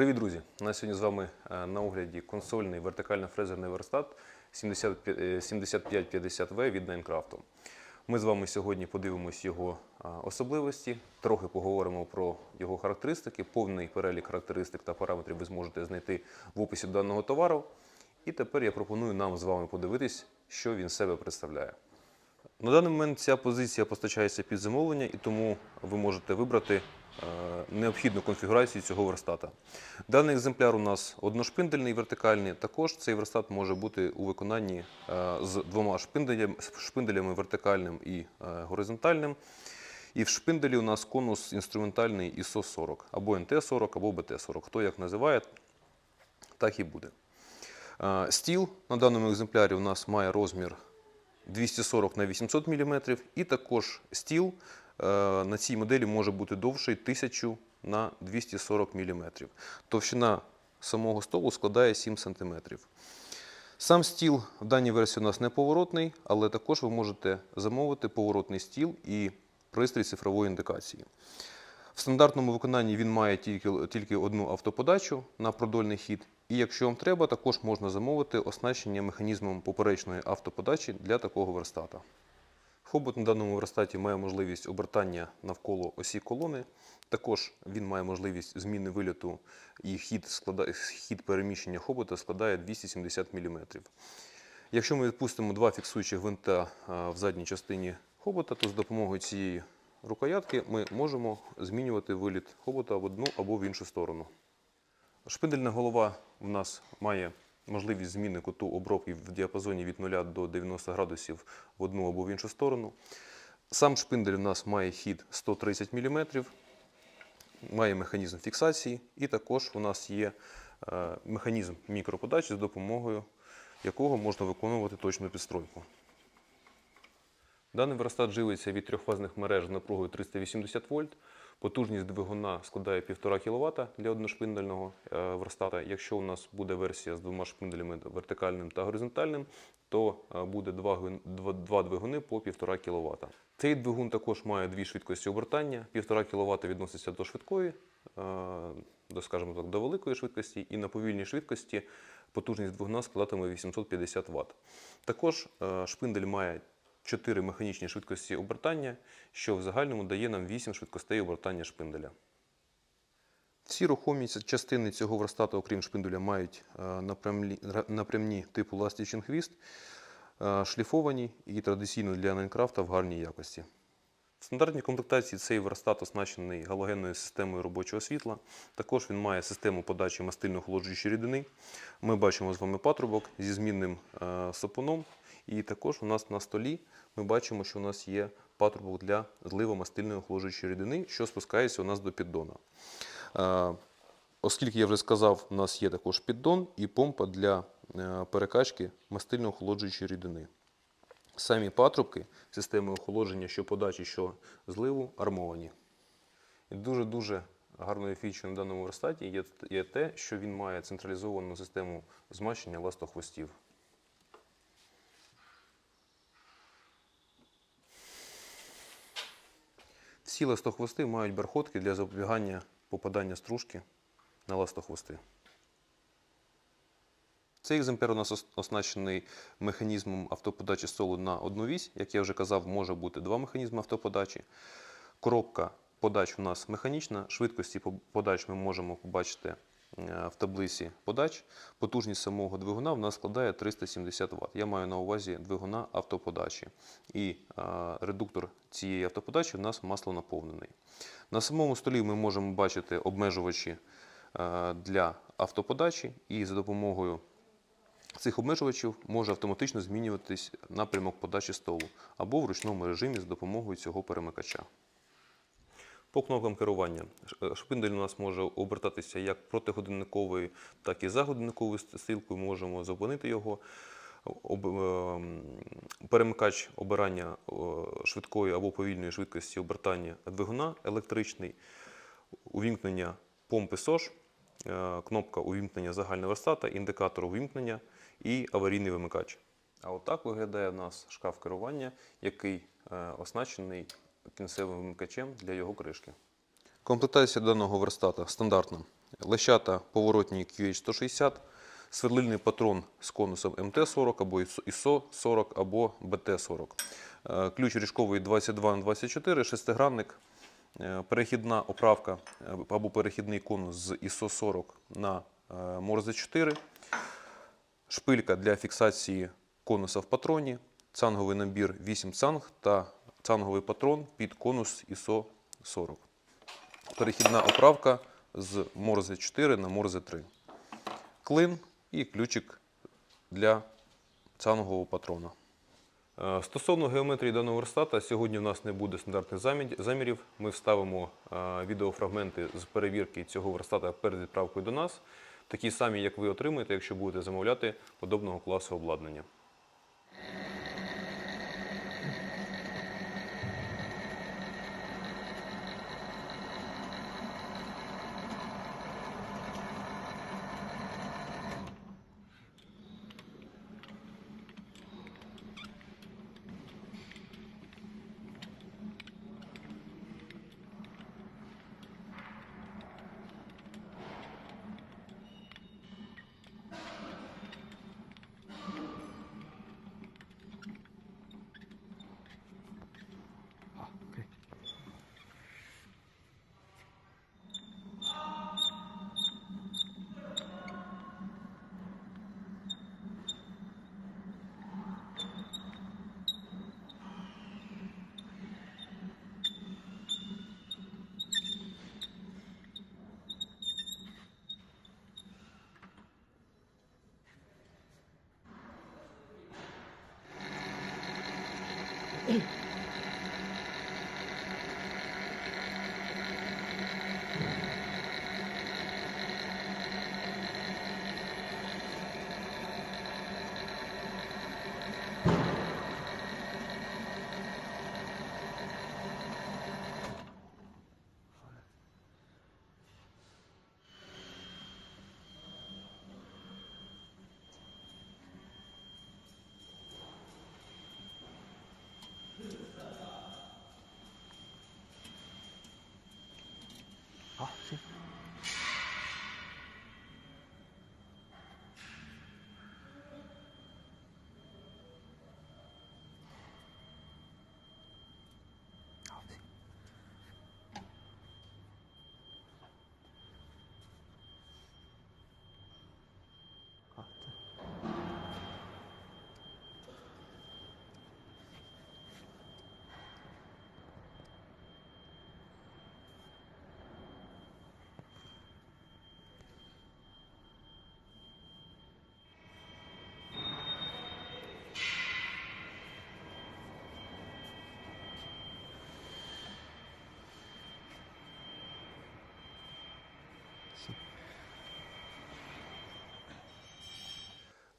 Привіт, друзі! У нас сьогодні з вами е, на огляді консольний вертикально-фрезерний верстат 7550V від Найнкрафту. Ми з вами сьогодні подивимось його е, особливості, трохи поговоримо про його характеристики. Повний перелік характеристик та параметрів ви зможете знайти в описі даного товару. І тепер я пропоную нам з вами подивитись, що він себе представляє. На даний момент ця позиція постачається під замовлення, і тому ви можете вибрати е, необхідну конфігурацію цього верстата. Даний екземпляр у нас одношпиндельний вертикальний. Також цей верстат може бути у виконанні е, з двома шпинделями, шпинделями вертикальним і е, горизонтальним. І в шпинделі у нас конус інструментальний ISO 40 або NT40, або BT40. Хто як називає, так і буде. Е, Стіл на даному екземплярі у нас має розмір 240 на 800 мм, і також стіл е, на цій моделі може бути довший 1000 на 240 мм. Товщина самого столу складає 7 см. Сам стіл в даній версії у нас не поворотний, але також ви можете замовити поворотний стіл і пристрій цифрової індикації. В стандартному виконанні він має тільки, тільки одну автоподачу на продольний хід. І якщо вам треба, також можна замовити оснащення механізмом поперечної автоподачі для такого верстата. Хобот на даному верстаті має можливість обертання навколо осі колони. Також він має можливість зміни вильоту і хід, склада... хід переміщення хобота складає 270 мм. Якщо ми відпустимо два фіксуючих гвинта в задній частині хобота, то з допомогою цієї рукоятки ми можемо змінювати виліт хобота в одну або в іншу сторону. Шпиндельна голова в нас має можливість зміни куту обробки в діапазоні від 0 до 90 градусів в одну або в іншу сторону. Сам шпиндель у нас має хід 130 мм, має механізм фіксації, і також у нас є е, механізм мікроподачі, з допомогою якого можна виконувати точну підстройку. Даний верстат живиться від трьохфазних мереж напругою 380 вольт. Потужність двигуна складає 1,5 кВт для одношпиндельного е, верстата. Якщо у нас буде версія з двома шпинделями вертикальним та горизонтальним, то е, буде два, двигуни по 1,5 кВт. Цей двигун також має дві швидкості обертання. 1,5 кВт відноситься до швидкої, е, до, скажімо так, до великої швидкості, і на повільній швидкості потужність двигуна складатиме 850 Вт. Також шпиндель має 4 механічні швидкості обертання, що в загальному дає нам 8 швидкостей обертання шпинделя. Всі рухомі частини цього верстата, окрім шпинделя, мають е, напрямні типу ластівчин хвіст, е, шліфовані і традиційно для Майнкрафта в гарній якості. В стандартній комплектації цей верстат оснащений галогенною системою робочого світла. Також він має систему подачі мастильно-охолоджуючої рідини. Ми бачимо з вами патрубок зі змінним е, сапуном. І також у нас на столі ми бачимо, що у нас є патрубок для зливу мастильної охолоджуючої рідини, що спускається у нас до піддона. Е, Оскільки я вже сказав, у нас є також піддон і помпа для е, перекачки мастильно-охолоджуючої рідини. Самі патрубки системи охолодження, що подачі, що зливу, армовані. І дуже-дуже гарною фічою на даному верстаті є те, що він має централізовану систему змащення ластохвостів. Всі ластохвости мають бархотки для запобігання попадання стружки на ластохвости. Цей екземпляр у нас оснащений механізмом автоподачі столу на одну вісь. Як я вже казав, може бути два механізми автоподачі. Коробка подач у нас механічна. Швидкості подач ми можемо побачити в таблиці подач. Потужність самого двигуна в нас складає 370 Вт. Я маю на увазі двигуна автоподачі. І е, редуктор цієї автоподачі в нас масло наповнений. На самому столі ми можемо бачити обмежувачі е, для автоподачі, і за допомогою цих обмежувачів може автоматично змінюватись напрямок подачі столу або в ручному режимі за допомогою цього перемикача. По кнопкам керування. Шпиндель у нас може обертатися як протигодинниковою, так і за годинниковою ст- стрілкою. Можемо зупинити його. Ем, перемикач обирання е, швидкої або повільної швидкості обертання двигуна електричний, увімкнення помпи СОЖ, е, кнопка увімкнення загального верстата, індикатор увімкнення і аварійний вимикач. А отак виглядає в нас шкаф керування, який е, оснащений кінцевим вимикачем для його кришки. Комплектація даного верстата стандартна. лещата поворотні QH160, сверлильний патрон з конусом МТ-40 або ISO-40 або BT-40. Е, Ключ ріжковий 22 на 24 шестигранник, е, перехідна оправка е, або перехідний конус з ISO-40 на е, Морзе 4, шпилька для фіксації конуса в патроні, цанговий набір 8 цанг та цанговий патрон під конус ISO 40. Перехідна оправка з Морзе 4 на Морзе 3. Клин і ключик для цангового патрона. Е, Стосовно геометрії даного верстата, сьогодні у нас не буде стандартних замірів. Ми вставимо е, відеофрагменти з перевірки цього верстата перед відправкою до нас, такі самі, як ви отримаєте, якщо будете замовляти подобного класу обладнання.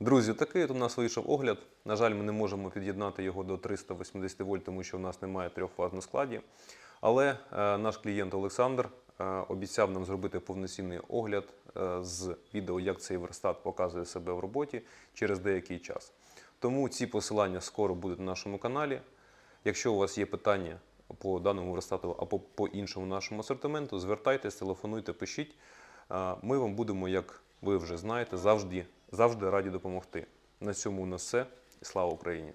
Друзі, такий от у нас вийшов огляд. На жаль, ми не можемо під'єднати його до 380 вольт, тому що в нас немає трьох фаз на складі. Але е, наш клієнт Олександр е, обіцяв нам зробити повноцінний огляд е, з відео, як цей верстат показує себе в роботі через деякий час. Тому ці посилання скоро будуть на нашому каналі. Якщо у вас є питання по даному верстату або по іншому нашому асортименту, звертайтесь, телефонуйте, пишіть. Ми вам будемо, як ви вже знаєте, завжди, завжди раді допомогти. На цьому у нас все. Слава Україні!